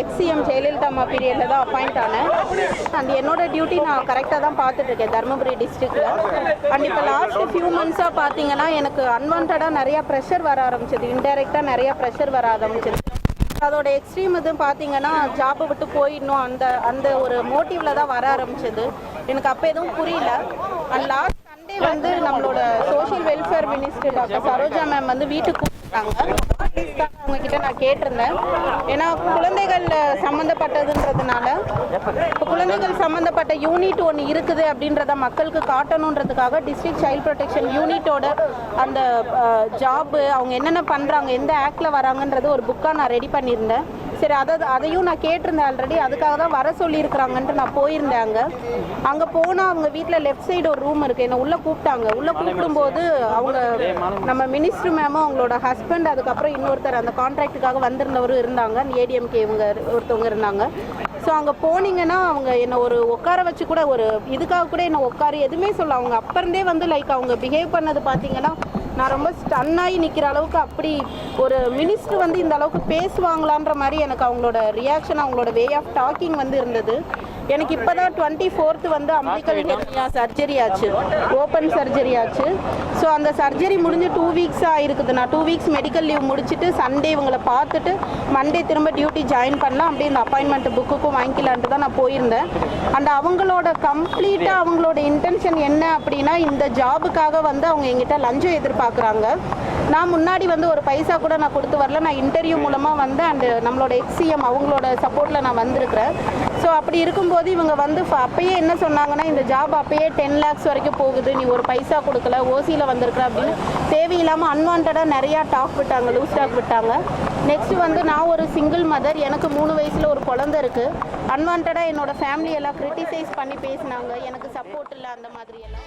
எக்ஸிஎம் ஜெயலலிதா அம்மா பீரியடில் தான் அப்பாயிண்ட் ஆனேன். அண்ட் என்னோட டியூட்டி நான் கரெக்டாக தான் பார்த்துட்ருக்கேன் தருமபுரி டிஸ்ட்ரிக்டில் அண்ட் இப்போ லாஸ்ட் ஃபியூ மந்த்ஸாக பார்த்தீங்கன்னா எனக்கு அன்வான்டாக நிறையா ப்ரெஷர் வர ஆரம்பிச்சது. இன்டெரக்டாக நிறையா ப்ரெஷர் வர ஆரம்பிச்சது. அதோட எக்ஸ்ட்ரீம் இது பார்த்தீங்கன்னா ஜாப்பை விட்டு போயிடணும். அந்த அந்த ஒரு மோட்டிவில் தான் வர ஆரம்பிச்சது. எனக்கு அப்போ எதுவும் புரியல. அண்ட் லாஸ்ட் வந்து நம்மளோட social welfare minister doctor Saroja ma'am வந்து வீட்டுக்கு கூப்பிட்டாங்க. அவங்க கிட்ட நான் கேட்டிருந்தேன். ஏன்னா குழந்தைகள் சம்மந்தப்பட்டதுன்றதுனால இப்போ குழந்தைகள் சம்மந்தப்பட்ட யூனிட் ஒன்று இருக்குது அப்படின்றத மக்களுக்கு காட்டணுன்றதுக்காக டிஸ்ட்ரிக்ட் சைல்ட் ப்ரொடெக்ஷன் யூனிட்டோட அந்த ஜாப்பு அவங்க என்னென்ன பண்ணுறாங்க எந்த ஆக்டில் வராங்கன்றது ஒரு புக்காக நான் ரெடி பண்ணியிருந்தேன். சரி அதை அதையும் நான் கேட்டிருந்தேன் ஆல்ரெடி அதுக்காக தான் வர சொல்லியிருக்கிறாங்கன்ட்டு நான் போயிருந்தேன் அங்கே. அங்கே போனால் அவங்க வீட்டில் லெஃப்ட் சைடு ஒரு ரூம் இருக்குது என்னை உள்ளே கூப்பிட்டாங்க. உள்ளே கூப்பிடும்போது அவங்க நம்ம மினிஸ்டர் மேமும் அவங்களோட ஹஸ்பண்ட் அதுக்கப்புறம் இன்னொருத்தர் அந்த கான்ட்ராக்டுக்காக வந்திருந்தவரும் இருந்தாங்க. ஏடிஎம்கே இவங்க ஒருத்தவங்க இருந்தாங்க. ஸோ அங்கே போனீங்கன்னா அவங்க என்னை ஒரு உட்கார வச்சு கூட ஒரு இதுக்காக கூட என்னை உட்காரு. எதுவுமே சொல்ல அவங்க அப்போ இருந்தே வந்து லைக் அவங்க பிஹேவ் பண்ணது பார்த்தீங்கன்னா நான் ரொம்ப ஸ்டன் ஆகி நிற்கிற அளவுக்கு அப்படி ஒரு மினிஸ்டர் வந்து இந்த அளவுக்கு பேசுவாங்களான்ற மாதிரி எனக்கு அவங்களோட ரியாக்ஷன் அவங்களோட வே ஆஃப் டாக்கிங் வந்து இருந்தது. எனக்கு இப்போ தான் டுவெண்ட்டி ஃபோர்த்து வந்து அம்பிக்கல் ஹெர்னியா சர்ஜரி ஆச்சு. ஓப்பன் சர்ஜரி ஆச்சு. ஸோ அந்த சர்ஜரி முடிஞ்சு டூ வீக்ஸ் ஆகிருக்குது நான் டூ வீக்ஸ் மெடிக்கல் லீவ் முடிச்சுட்டு சண்டே இவங்களை பார்த்துட்டு மண்டே திரும்ப டியூட்டி ஜாயின் பண்ணலாம். அப்படியே இந்த அப்பாயின்மெண்ட் புக்குக்கும் வாங்கிக்கலான்ட்டு தான் நான் போயிருந்தேன். அண்ட் அவங்களோட கம்ப்ளீட்டாக அவங்களோட இன்டென்ஷன் என்ன அப்படின்னா இந்த ஜாபுக்காக வந்து அவங்க எங்கிட்ட லஞ்சம் எதிர்பார்க்குறாங்க. நான் முன்னாடி வந்து ஒரு பைசா கூட நான் கொடுத்து வரல. நான் இன்டர்வியூ மூலமாக வந்து அண்டு நம்மளோட எக்ஸிஎம் அவங்களோட சப்போர்ட்டில் நான் வந்திருக்கிறேன். ஸோ அப்படி இருக்கும்போது இவங்க வந்து அப்பயே என்ன சொன்னாங்கன்னா இந்த ஜாப் அப்பயே டென் லேக்ஸ் வரைக்கும் போகுது நீ ஒரு பைசா கொடுக்கல ஓசியில் வந்திருக்கிற அப்படின்னு. தேவையில்லாமல் அன்வான்டாக நிறையா டாக் விட்டாங்க லூஸ் டாக் விட்டாங்க. நெக்ஸ்ட் வந்து நான் ஒரு சிங்கிள் மதர் எனக்கு மூணு வயசில் ஒரு குழந்த இருக்குது அன்வான்டாக என்னோட ஃபேமிலி எல்லாம் கிரிட்டிசைஸ் பண்ணி பேசினாங்க எனக்கு சப்போர்ட் இல்லை அந்த மாதிரி எல்லாம்.